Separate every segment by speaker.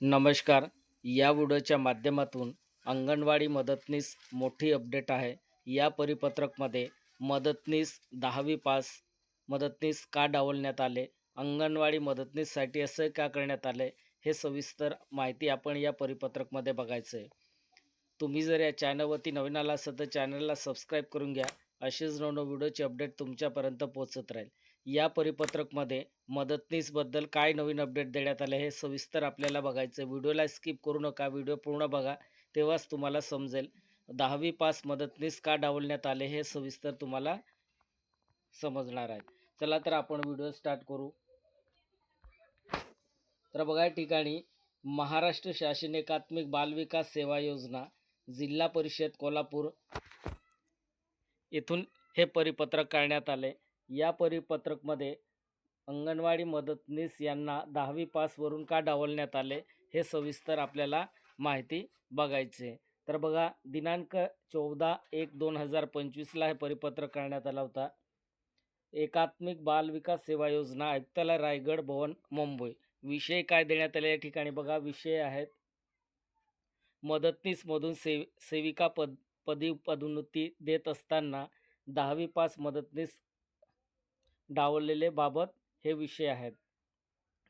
Speaker 1: नमस्कार. या व्हिडिओच्या माध्यमातून अंगणवाडी मदतनीस मोठी अपडेट आहे. या परिपत्रकमध्ये मदतनीस दहावी पास मदतनीस का डावलण्यात आले अंगणवाडी मदतनीससाठी असं का करण्यात आले हे सविस्तर माहिती आपण या परिपत्रकमध्ये बघायचं आहे तुम्ही जर या चॅनलवरती नवीन आला असाल तर चॅनलला सबस्क्राईब करून घ्या. असेच नवनव व्हिडिओचे अपडेट तुमच्यापर्यंत पोहोचत राहील. या परिपत्रकमध्ये मदतनीसबद्दल काय नवीन अपडेट देण्यात आले हे सविस्तर आपल्याला बघायचं व्हिडिओला स्किप करू नका व्हिडिओ पूर्ण बघा तेव्हाच तुम्हाला समजेल. दहावी पास मदतनीस का डावलण्यात आले हे सविस्तर तुम्हाला समजणार आहे. चला तर आपण व्हिडिओ स्टार्ट करू. तर बघा या ठिकाणी महाराष्ट्र शासन एकात्मिक बालविकास सेवा योजना जिल्हा परिषद कोल्हापूर. येथून हे परिपत्रक काढण्यात आले या परिपत्रकमध्ये अंगणवाडी मदतनीस यांना दहावी पासवरून का डावलण्यात आले हे सविस्तर आपल्याला माहिती बघायचे. तर बघा दिनांक चौदा एक दोन हजार पंचवीसला हे परिपत्रक करण्यात आला होता. एकात्मिक बाल विकास सेवा योजना आयुक्तालय रायगड भवन मुंबई. विषय काय देण्यात आले या ठिकाणी बघा विषय आहेत. मदतनीसमधून सेव सेविका पद पदी पदोन्नती देत असताना दहावी पास मदतनीस डावललेले बाबत हे विषय आहेत.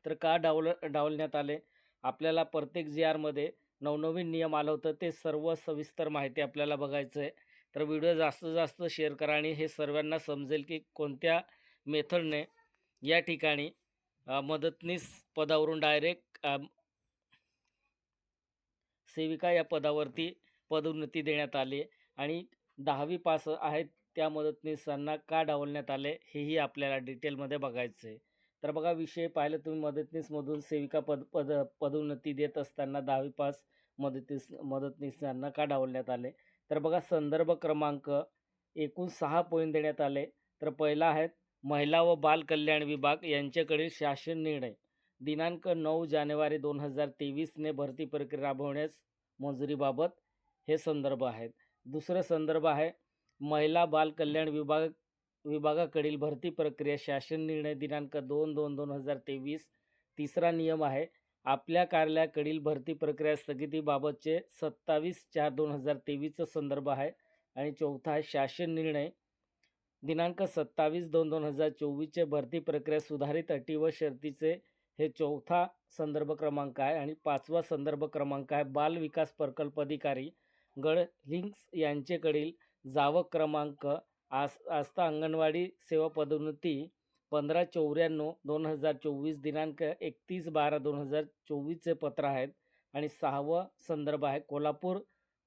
Speaker 1: तर का डावल डावलण्यात आले? आपल्याला प्रत्येक जी आरमध्ये नवनवीन नियम आलं होतं. ते सर्व सविस्तर माहिती आपल्याला बघायचं आहे तर व्हिडिओ जास्तीत जास्त शेअर करा आणि हे सर्वांना समजेल की कोणत्या मेथडने या ठिकाणी मदतनीस पदावरून डायरेक्ट सेविका या पदावरती पदोन्नती देण्यात आली आणि दहावी पास आहेत त्या मदतनीसांना का डावलण्यात आले हेही आपल्याला डिटेलमध्ये बघायचं आहे तर बघा विषय पाहिलं तुम्ही मदतनीसमधून सेविका पद पद पदोन्नती देत असताना दहावी पास मदतीस मदतनीसांना का डावलण्यात आले? तर बघा संदर्भ क्रमांक एकूण सहा पॉईंट देण्यात आले. तर पहिला आहेत महिला व बालकल्याण विभाग यांच्याकडील शासन निर्णय. दिनांक नऊ जानेवारी दोन हजार तेवीसने भरती प्रक्रिया राबवण्यास मंजुरीबाबत हे संदर्भ आहेत. दुसरं संदर्भ आहे महिला बाल कल्याण विभाग विभागाकडील भरती प्रक्रिया शासन निर्णय दिनांक दोन दोन दोन हजार तेवीस तिसरा नियम आहे. आपल्या कार्यालयाकडील भरती प्रक्रिया स्थगितीबाबतचे सत्तावीस चार दोन हजार तेवीसचा संदर्भ आहे. आणि चौथा आहे शासन निर्णय दिनांक सत्तावीस दोन दोन हजार चोवीसचे भरती प्रक्रिया सुधारित अटी व शर्तीचे हे चौथा संदर्भ क्रमांक आहे. आणि पाचवा संदर्भ क्रमांक आहे बाल विकास प्रकल्प अधिकारी गडलिंग्स यांचेकडील जावक क्रमांक आस आस्था अंगणवाडी सेवा पदोन्नती पंधरा चौऱ्याण्णव दोन हजार चोवीस दिनांक एकतीस बारा दोन हजार चोवीसचे पत्र आहेत आणि सहावं संदर्भ आहे कोल्हापूर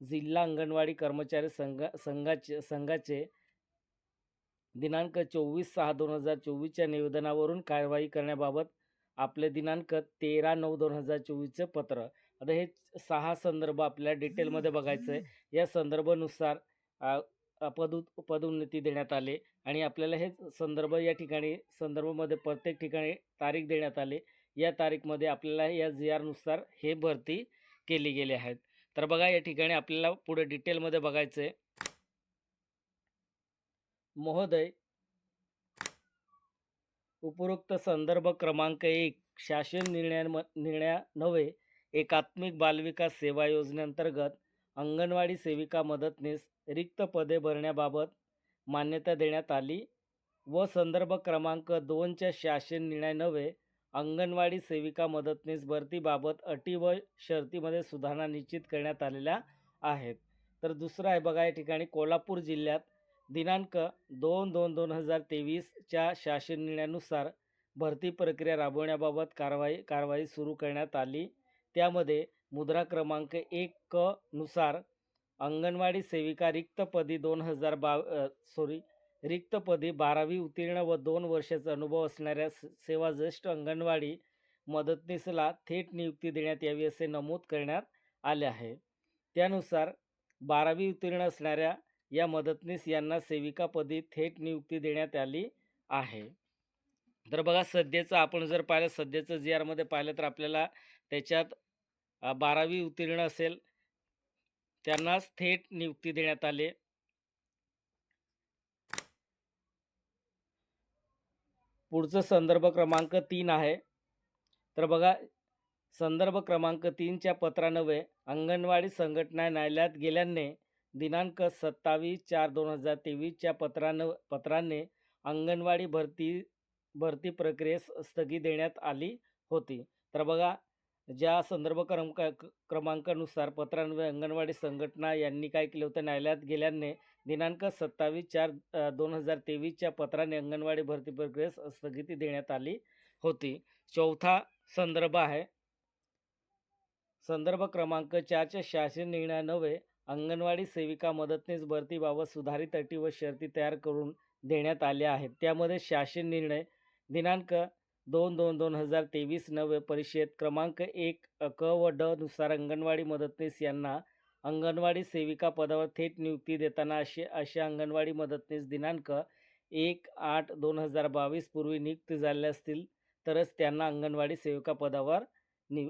Speaker 1: जिल्हा अंगणवाडी कर्मचारी संघ संघाचे संघाचे दिनांक चोवीस सहा दोन हजार चोवीसच्या निवेदनावरून कारवाई करण्याबाबत आपले दिनांक तेरा नऊ दोन हजार चोवीसचे पत्र. आता हे सहा संदर्भ आपल्याला डिटेलमध्ये बघायचं आहे या संदर्भानुसार पद पदोन्नती देण्यात आले आणि आपल्याला हे संदर्भ या ठिकाणी संदर्भामध्ये प्रत्येक ठिकाणी तारीख देण्यात आली. या तारीखमध्ये आपल्याला या जी आरनुसार हे भरती केली गेली आहेत. तर बघा या ठिकाणी आपल्याला पुढे डिटेलमध्ये बघायचं आहे महोदय उपरोक्त संदर्भ क्रमांक एक शासन निर्णया नव्हे एकात्मिक बालविकास सेवा योजनेअंतर्गत अंगणवाडी सेविका मदतनीस रिक्त पदे भरण्याबाबत मान्यता देण्यात आली व संदर्भ क्रमांक दोनच्या शासन निर्णय नव्हे अंगणवाडी सेविका मदतनीस भरतीबाबत अटी व शर्तीमध्ये सुधारणा निश्चित करण्यात आलेल्या आहेत. तर दुसरं आहे बघा या ठिकाणी कोल्हापूर जिल्ह्यात दिनांक दोन दोन दोन हजार तेवीसच्या शासन निर्णयानुसार भरती प्रक्रिया राबवण्याबाबत कारवाई कारवाई सुरू करण्यात आली. त्यामध्ये मुद्रा क्रमांक एक क नुसार अंगणवाडी सेविका रिक्तपदी दोन हजार बा सॉरी रिक्तपदी बारावी उत्तीर्ण व दोन वर्षाचा अनुभव असणाऱ्या सेवा ज्येष्ठ अंगणवाडी मदतनीसला थेट नियुक्ती देण्यात यावी असे नमूद करण्यात आले आहे. त्यानुसार बारावी उत्तीर्ण असणाऱ्या या मदतनीस यांना सेविकापदी थेट नियुक्ती देण्यात आली आहे. तर बघा सध्याचं आपण जर पाहिलं सध्याचं जी आरमध्ये पाहिलं तर आपल्याला त्याच्यात बारावी उत्तीर्ण असेल त्यांनाच थेट नियुक्ती देण्यात आले. पुढचं संदर्भ क्रमांक तीन आहे. तर बघा संदर्भ क्रमांक तीनच्या पत्रानवे अंगणवाडी संघटना न्यायालयात गेल्याने दिनांक सत्तावीस चार दोन हजार तेवीसच्या पत्रान पत्राने अंगणवाडी भरती भरती प्रक्रियेस स्थगित देण्यात आली होती. तर बघा ज्या संदर्भ क्रम क्रमांकानुसार पत्रान्वये अंगणवाडी संघटना यांनी काय केलं होतं? न्यायालयात गेल्याने दिनांक सत्तावीस चार दोन हजार तेवीसच्या पत्राने अंगणवाडी भरती प्रक्रियेस स्थगिती देण्यात आली होती. चौथा संदर्भ आहे. संदर्भ क्रमांक चारच्या शासन निर्णयानवे अंगणवाडी सेविका मदतनीस भरतीबाबत सुधारित अटी व शर्ती तयार करून देण्यात आल्या आहेत. त्यामध्ये शासन निर्णय दिनांक दोन दोन दोन हजार तेवीस नवे परिषद क्रमांक एक क व ड नुसार अंगणवाडी मदतनीस यांना अंगणवाडी सेविका पदावर थेट नियुक्ती देताना असे अशा अंगणवाडी मदतनीस दिनांक एक आठ दोन हजार बावीस पूर्वी नियुक्त झाल्या असतील तरच त्यांना अंगणवाडी सेविका पदावर नि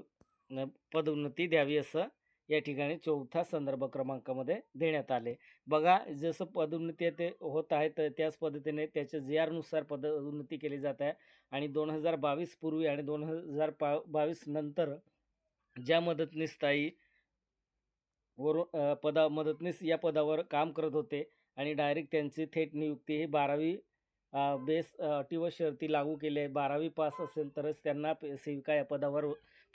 Speaker 1: पदोन्नती द्यावी असं या ठिकाणी चौथा संदर्भ क्रमांकामध्ये देण्यात आले. बघा जसं पदोन्नती ते होत आहे तर त्याच पद्धतीने त्याच्या जी आरनुसार पदोन्नती केली जात आहे. आणि दोन हजार बावीस पूर्वी आणि दोन हजार पा बावीस नंतर ज्या मदतनीसताई वरून पदा मदतनीस या पदावर काम करत होते आणि डायरेक्ट त्यांची थेट नियुक्ती ही बारावी बेस अटी व शर्ती लागू केले. आहे बारावी पास असेल तरच त्यांना पे- सेविका या पदावर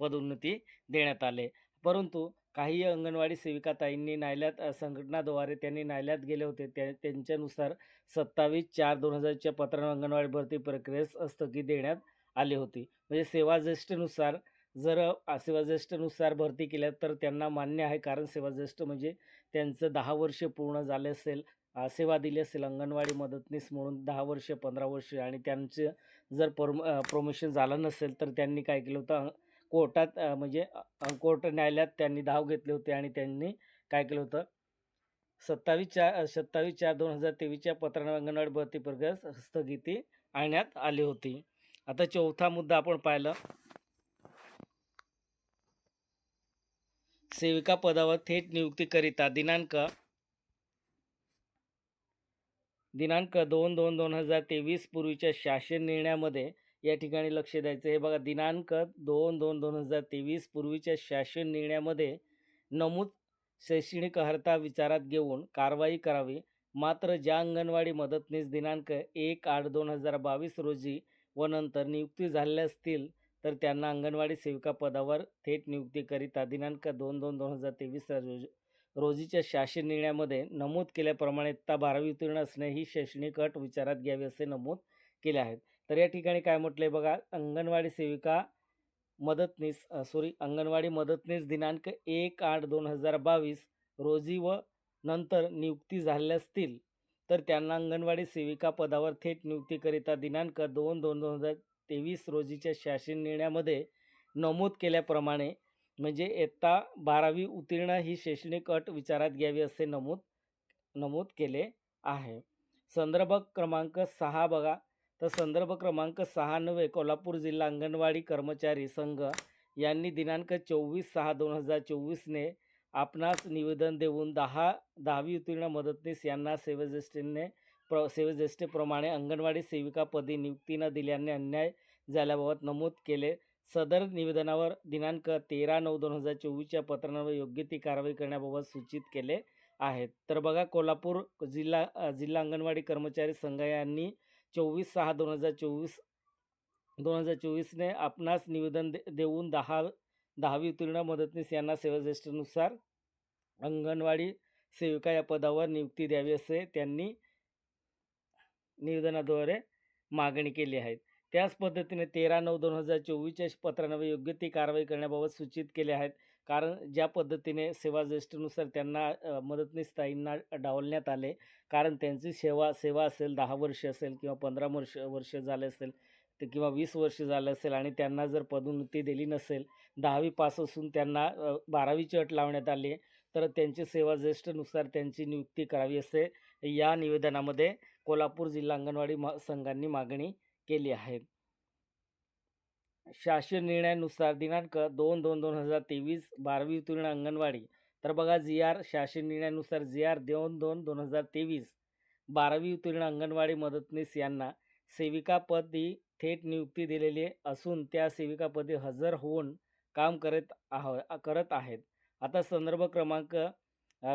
Speaker 1: पदोन्नती देण्यात आले. परंतु काही अंगणवाडी सेविका ताईंनी न्यायालयात संघटनाद्वारे त्यांनी न्यायालयात गेले होते. त्या त्यांच्यानुसार सत्तावीस चार दोन हजारच्या पत्रानं अंगणवाडी भरती प्रक्रियेस स्थगिती देण्यात आली होती. म्हणजे सेवाज्येष्ठनुसार जर सेवाज्येष्ठनुसार भरती केल्या तर त्यांना मान्य आहे. कारण सेवाज्येष्ठ म्हणजे त्यांचं दहा वर्ष पूर्ण झाले असेल. सेवा दिली असेल अंगणवाडी मदतनीस म्हणून दहा वर्ष पंधरा वर्ष आणि त्यांचं जर परम प्रमोशन झालं नसेल तर त्यांनी काय केलं होतं? कोर्टात म्हणजे कोर्ट न्यायालयात त्यांनी धाव घेतले होते आणि त्यांनी काय केलं होतं? सत्तावीस चार सत्तावीस चार दोन हजार तेवीसच्या पत्रानं अंगणवाडी भरती प्रक्रियेस स्थगिती आणण्यात आली होती. आता चौथा मुद्दा आपण पाहिला. सेविका पदावर थेट नियुक्तीकरिता दिनांक दिनांक दोन दोन दोन हजार तेवीस पूर्वीच्या शासन निर्णयामध्ये या ठिकाणी लक्ष द्यायचं. हे बघा दिनांक दोन दोन दोन हजार तेवीस पूर्वीच्या शासन निर्णयामध्ये नमूद शैक्षणिक अर्हता विचारात घेऊन कारवाई करावी. मात्र ज्या अंगणवाडी मदतनीस दिनांक एक आठ दोन हजार बावीस रोजी व नंतर नियुक्ती झालेल्या असतील तर त्यांना अंगणवाडी सेविका पदावर थेट नियुक्तीकरिता दिनांक दोन दोन दोन हजार तेवीस रोजी रोजीच्या शासन निर्णयामध्ये नमूद केल्याप्रमाणे ता बारावी उत्तीर्ण असणे ही शैक्षणिक अट विचारात घ्यावी असे नमूद केले आहेत. तर या ठिकाणी काय म्हटलं आहे बघा अंगणवाडी सेविका मदतनीस सॉरी अंगणवाडी मदतनीस दिनांक एक आठ दोन हजार बावीस रोजी व नंतर नियुक्ती झालेल्या असतील तर त्यांना अंगणवाडी सेविका पदावर थेट नियुक्तीकरिता दिनांक दोन दोन दोन हजार तेवीस रोजीच्या शासन निर्णयामध्ये नमूद केल्याप्रमाणे म्हणजे इयत्ता बारावी उत्तीर्ण ही शैक्षणिक अट विचारात घ्यावी असे नमूद नमूद केले आहे. संदर्भ क्रमांक सहा बघा. तर संदर्भ क्रमांक सहा नव्हे कोल्हापूर जिल्हा अंगणवाडी कर्मचारी संघ यांनी दिनांक चोवीस सहा दोन हजार चोवीसने आपणास निवेदन देऊन दहा दहावी उत्तीर्ण मदतनीस यांना सेवाज्येष्ठीने प्र सेवाज्येष्ठेप्रमाणे अंगणवाडी सेविकापदी नियुक्ती न दिल्याने अन्याय झाल्याबाबत नमूद केले. सदर निवेदनावर दिनांक तेरा नऊ दोन हजार चोवीसच्या पत्रांवर योग्य ती कारवाई करण्याबाबत सूचित केले आहेत. तर बघा कोल्हापूर जिल्हा जिल्हा अंगणवाडी कर्मचारी संघ यांनी चोवीस सहा दोन हजार चोवीस दोन हजार चोवीसने आपणास निवेदन दे देऊन दहा दहावी उत्तीर्ण मदतनीस यांना सेवाज्येष्ठेनुसार अंगणवाडी सेविका या पदावर नियुक्ती द्यावी असे त्यांनी निवेदनाद्वारे मागणी केली आहे. त्याच पद्धतीने तेरा नऊ दोन हजार चोवीसच्या पत्रानवे योग्य ती कारवाई करण्याबाबत सूचित केले आहेत. कारण ज्या पद्धतीने सेवा ज्येष्ठनुसार त्यांना मदतनीसताईंना डावलण्यात आले कारण त्यांची सेवा सेवा असेल दहा वर्ष असेल किंवा पंधरा वर्ष वर्ष झाले असेल ते किंवा वीस वर्ष झालं असेल आणि त्यांना जर पदोन्नती दिली नसेल दहावी पास असून त्यांना बारावीची अट लावण्यात आली तर त्यांची सेवा ज्येष्ठनुसार त्यांची नियुक्ती करावी असे या निवेदनामध्ये कोल्हापूर जिल्हा अंगणवाडी मा संघांनी मागणी केली आहेत. शासन निर्णयानुसार दिनांक दोन दोन दोन हजार तेवीस बारावी उत्तीर्ण अंगणवाडी. तर बघा जी आर शासन निर्णयानुसार जी आर दोन दोन दोन हजार तेवीस बारावी उत्तीर्ण अंगणवाडी मदतनीस यांना सेविकापदी थेट नियुक्ती दिलेली असून त्या सेविकापदी हजर होऊन काम करत आह करत आहेत. आता संदर्भ क्रमांक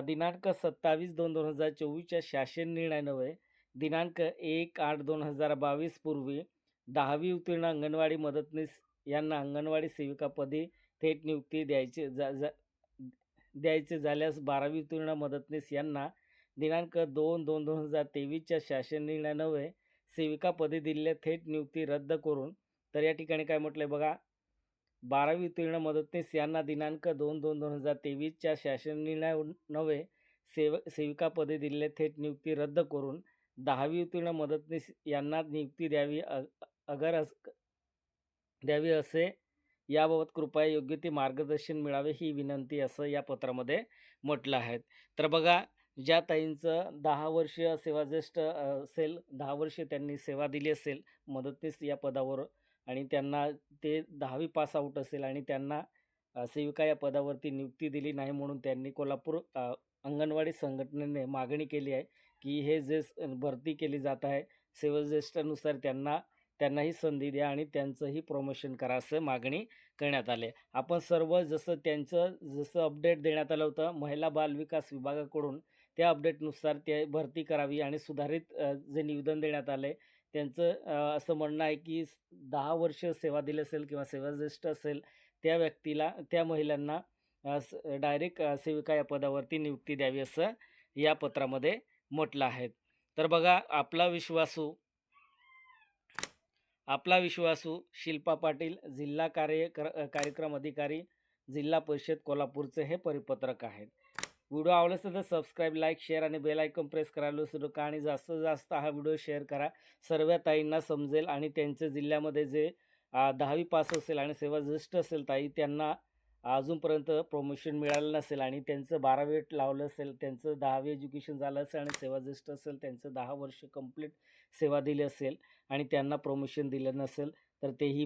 Speaker 1: दिनांक सत्तावीस दोन दोन हजार चोवीसच्या शासन निर्णयान्वये दिनांक एक आठ दोन हजार बावीस पूर्वी दहावी उत्तीर्ण अंगणवाडी मदतनीस यांना अंगणवाडी सेविकापदी थेट नियुक्ती द्यायची जा जा द्यायचे झाल्यास बारावी उत्तीर्ण मदतनीस यांना दिनांक दोन दोन दोन हजार तेवीसच्या शासन निर्णयानवे सेविकापदी दिलेल्या थेट नियुक्ती रद्द करून तर या ठिकाणी काय म्हटलंय बघा? बारावी उत्तीर्ण मदतनीस यांना दिनांक दोन दोन दोन हजार तेवीसच्या शासन निर्णयानवे सेव सेविकापदी दिलेल्या थेट नियुक्ती रद्द करून दहावी उत्तीर्ण मदतनीस यांना नियुक्ती द्यावी अ अगर अस द्यावी असे याबाबत कृपया योग्य ते मार्गदर्शन मिळावे ही विनंती असं या पत्रामध्ये म्हटलं आहे. तर बघा ज्या ताईंचं दहा वर्ष सेवाज्येष्ठ असेल दहा वर्ष त्यांनी सेवा दिली असेल मदतनीस या पदावर आणि त्यांना ते दहावी पास आऊट असेल आणि त्यांना सेविका या पदावरती नियुक्ती दिली नाही म्हणून त्यांनी कोल्हापूर अंगणवाडी संघटनेने मागणी केली आहे की हे जे भरती केली जात आहे सेवाज्येष्ठानुसार त्यांना त्यांनाही संधी द्या आणि त्यांचंही प्रमोशन करा असं मागणी करण्यात आले आपण सर्व जसं त्यांचं जसं अपडेट देण्यात आलं होतं महिला बाल विकास विभागाकडून त्या अपडेटनुसार ते भरती करावी आणि सुधारित जे निवेदन देण्यात आले त्यांचं असं म्हणणं आहे की दहा वर्ष सेवा दिली असेल किंवा सेवाज्येष्ठ असेल त्या व्यक्तीला त्या महिलांना डायरेक्ट सेविका या पदावरती नियुक्ती द्यावी असं या पत्रामध्ये म्हटलं आहे. तर बघा आपला विश्वासू आपला विश्वासू शिल्पा पाटील जिल्हा कार्य कार्यक्रम अधिकारी जिल्हा परिषद कोल्हापूरचे हे परिपत्रक आहेत. व्हिडिओ आवडला असेल तर सबस्क्राईब लाईक शेअर आणि बेल आयकॉन प्रेस करायला विसरू नका आणि जास्तीत जास्त हा व्हिडिओ शेअर करा. सर्व ताईंना समजेल आणि त्यांच्या जिल्ह्यामध्ये जे दहावी पास असेल आणि सेवा ज्येष्ठ असेल ताई त्यांना अजूनपर्यंत प्रमोशन मिळालं नसेल आणि त्यांचं बारावी लावलं असेल त्यांचं दहावी एज्युकेशन झालं असेल आणि सेवा ज्येष्ठ असेल त्यांचं दहा वर्ष कंप्लीट सेवा दिली असेल आणि त्यांना प्रमोशन दिलं नसेल तर तेही